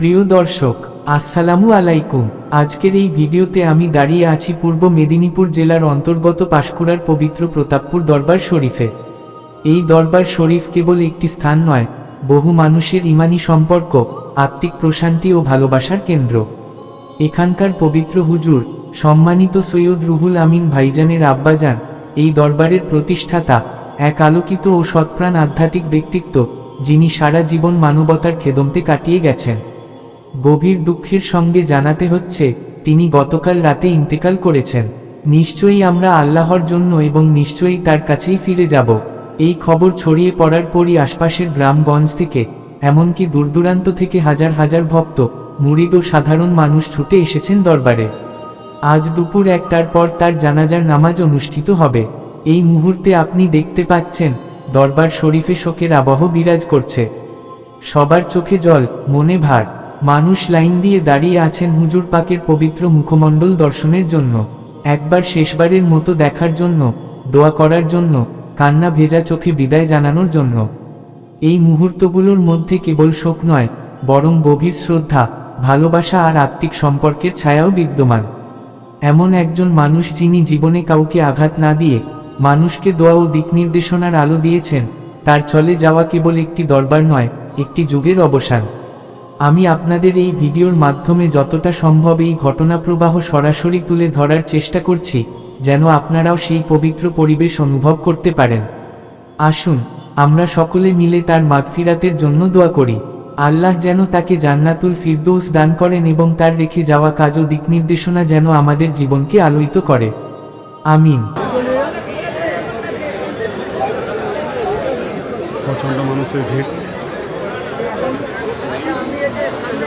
প্রিয় দর্শক, আসসালামু আলাইকুম। আজকের এই ভিডিওতে আমি দাঁড়িয়ে আছি পূর্ব মেদিনীপুর জেলার অন্তর্গত পাশকুড়ার পবিত্র প্রতাপপুর দরবার শরীফে। এই দরবার শরীফ কেবল একটি স্থান নয়, বহু মানুষের ইমানি সম্পর্ক, আত্মিক প্রশান্তি ও ভালোবাসার কেন্দ্র। এখানকার পবিত্র হুজুর, সম্মানিত সৈয়দ রুহুল আমিন ভাইজানের আব্বাজান, এই দরবারের প্রতিষ্ঠাতা, এক আলোকিত ও সৎপ্রাণ আধ্যাত্মিক ব্যক্তিত্ব, যিনি সারা জীবন মানবতার খেদমতে কাটিয়ে গেছেন। গভীর দুঃখের সঙ্গে জানাতে হচ্ছে, তিনি গতকাল রাতে ইন্তেকাল করেছেন। নিশ্চয়ই আমরা আল্লাহর জন্য এবং নিশ্চয়ই তার কাছেই ফিরে যাব। এই খবর ছড়িয়ে পড়ার পরই আশপাশের গ্রামগঞ্জ থেকে, এমনকি দূরদূরান্ত থেকে হাজার হাজার ভক্ত, মুরিদ ও সাধারণ মানুষ ছুটে এসেছেন দরবারে। আজ দুপুর একটার পর তার জানাজার নামাজ অনুষ্ঠিত হবে। এই মুহূর্তে আপনি দেখতে পাচ্ছেন, দরবার শরীফে শোকের আবহ বিরাজ করছে। সবার চোখে জল, মনে ভার। মানুষ লাইন দিয়ে দাঁড়িয়ে আছেন হুজুর পাকের পবিত্র মুখমণ্ডল দর্শনের জন্য। একবার শেষবারের মতো দেখার জন্য, দোয়া করার জন্য, কান্না ভেজা চোখে বিদায় জানানোর জন্য। এই মুহূর্তগুলোর মধ্যে কেবল শোক নয়, বরং গভীর শ্রদ্ধা, ভালোবাসা আর আত্মিক সম্পর্কের ছায়াও বিদ্যমান। এমন একজন মানুষ যিনি জীবনে কাউকে আঘাত না দিয়ে, মানুষকে দোয়া ও দিক নির্দেশনার আলো দিয়েছেন, তার চলে যাওয়া কেবল একটি দরবার নয়, একটি যুগের অবসান। আমি আপনাদের এই ভিডিওর মাধ্যমে যতটা সম্ভব এই ঘটনা প্রবাহ সরাসরি তুলে ধরার চেষ্টা করছি, যেন আপনারাও সেই পবিত্র পরিবেশ অনুভব করতে পারেন। আসুন, আমরা সকলে মিলে তার মাগফিরাতের জন্য দোয়া করি। আল্লাহ যেন তাকে জান্নাতুল ফিরদৌস দান করেন এবং তার রেখে যাওয়া কাজ ও দিক নির্দেশনা যেন আমাদের জীবনকে আলোকিত করে। আমিন। মানুষের ভিড়। আমি এই যে সামনে